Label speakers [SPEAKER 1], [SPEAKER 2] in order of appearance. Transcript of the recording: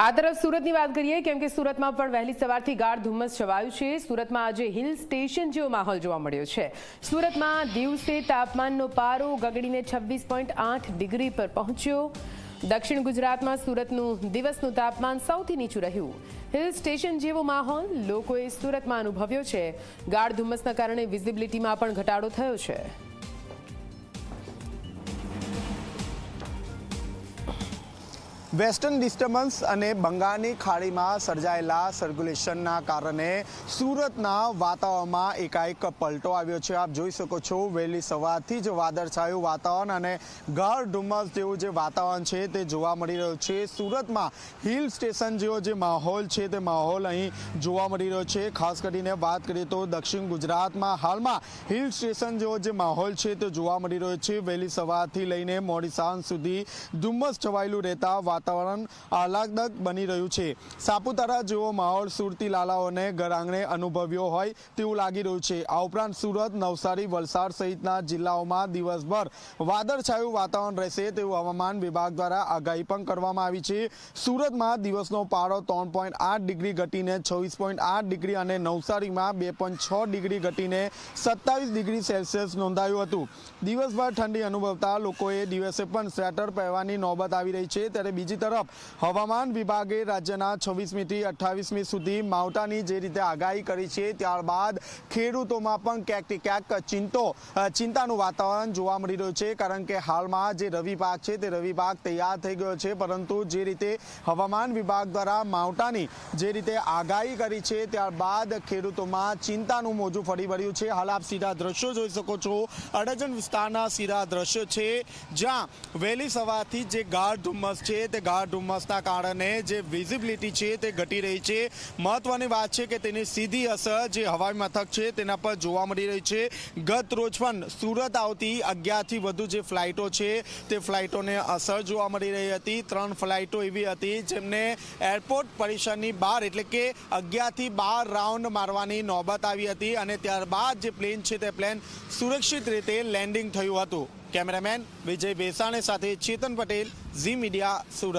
[SPEAKER 1] આ તરફ સુરતની વાત કરીએ, કેમ કે સુરતમાં પણ વહેલી સવારથી ગાઢ ધુમ્મસ છવાયું છે. સુરતમાં આજે હિલ સ્ટેશન જેવો માહોલ જોવા મળ્યો છે. સુરતમાં દિવસે તાપમાનનો પારો ગગડીને છવ્વીસ ડિગ્રી પર પહોંચ્યો. દક્ષિણ ગુજરાતમાં સુરતનું દિવસનું તાપમાન સૌથી નીચું રહ્યું. હિલ સ્ટેશન જેવો માહોલ લોકોએ સુરતમાં અનુભવ્યો છે. ગાઢ ધુમ્મસના કારણે વિઝિબિલિટીમાં પણ ઘટાડો થયો છે.
[SPEAKER 2] વેસ્ટર્ન ડિસ્ટર્બન્સ અને બંગાળની ખાડીમાં સર્જાયેલા સર્ક્યુલેશનના કારણે સુરતના વાતાવરણમાં એકાએક પલટો આવ્યો છે. આપ જોઈ શકો છો, વહેલી સવારથી જ વાદળછાયું વાતાવરણ અને ગાઢ ધુમ્મસ જેવું જે વાતાવરણ છે તે જોવા મળી રહ્યું છે. સુરતમાં હિલ સ્ટેશન જેવો જે માહોલ છે તે માહોલ અહીં જોવા મળી રહ્યો છે. ખાસ કરીને વાત કરીએ તો દક્ષિણ ગુજરાતમાં હાલમાં હિલ સ્ટેશન જેવો જે માહોલ છે તે જોવા મળી રહ્યો છે. વહેલી સવારથી લઈને મોડી સાંજ સુધી ધુમ્મસ છવાયેલું રહેતા વાતાવરણ આહલાદક બની રહ્યું છે. સાપુતારા જેવો માહોલ સુરતી લાલાઓને ઘર અનુભવ્યો હોય તેવું લાગી રહ્યું છે. આ ઉપરાંત સુરત, નવસારી, વલસાડ સહિતના જિલ્લાઓમાં દિવસભર વાદળછાયું વાતાવરણ રહેશે તેવું હવામાન વિભાગ દ્વારા આગાહી પણ કરવામાં આવી છે. સુરતમાં દિવસનો પારો ત્રણ પોઈન્ટ આઠ ડિગ્રી ઘટીને છવ્વીસ પોઈન્ટ આઠ ડિગ્રી અને નવસારીમાં બે પોઈન્ટ છ ડિગ્રી ઘટીને સત્તાવીસ ડિગ્રી સેલ્સિયસ નોંધાયું હતું. દિવસભર ઠંડી અનુભવતા લોકોએ દિવસે પણ સ્વેટર પહેરવાની નોબત આવી રહી છે. ત્યારે બીજી તરફ હવામાન વિભાગે રાજ્યના છવ્વીસમીથી અઠ્ઠાવીસમી સુધી માવઠાની જે રીતે આગાહી કરી છે, ત્યારબાદ ખેડૂતોમાં પણ ક્યાંક ક્યાંક ચિંતો ચિંતાનું વાતાવરણ જોવા મળી રહ્યું છે. કારણ કે હાલમાં જે રવિ પાક છે, તે રવિ પાક તૈયાર થઈ ગયો છે. પરંતુ જે રીતે હવામાન વિભાગ દ્વારા માવઠાની જે રીતે આગાહી કરી છે, ત્યારબાદ ખેડૂતોમાં ચિંતાનું મોજું ફરી વળ્યું છે. હાલ આપ સીધા દ્રશ્યો જોઈ શકો છો. અડજણ વિસ્તારના સીધા દ્રશ્યો છે, જ્યાં વહેલી સવારથી જે ગાઢ ધુમ્મસ છે, તે ગાઢ ધુમ્મસના કારણે જે વિઝિબિલિટી છે તે ઘટી રહી છે. મહત્વની વાત છે કે તેની સીધી અસર જે હવાઈ મથક છે તેના પર જોવા મળી રહી છે. ગત રોજ પણ સુરત આવતી અગિયારથી વધુ જે ફ્લાઇટો છે તે ફ્લાઇટોને અસર જોવા મળી રહી હતી. ત્રણ ફ્લાઇટો એવી હતી જેમને એરપોર્ટ પરિસરની બહાર એટલે કે અગિયારથી બાર રાઉન્ડ મારવાની નોબત આવી હતી અને ત્યારબાદ જે પ્લેન છે તે પ્લેન સુરક્ષિત રીતે લેન્ડિંગ થયું હતું. કેમેરામેન વિજય બેસાણે સાથે ચેતન પટેલ ઝી મીડિયા સુરત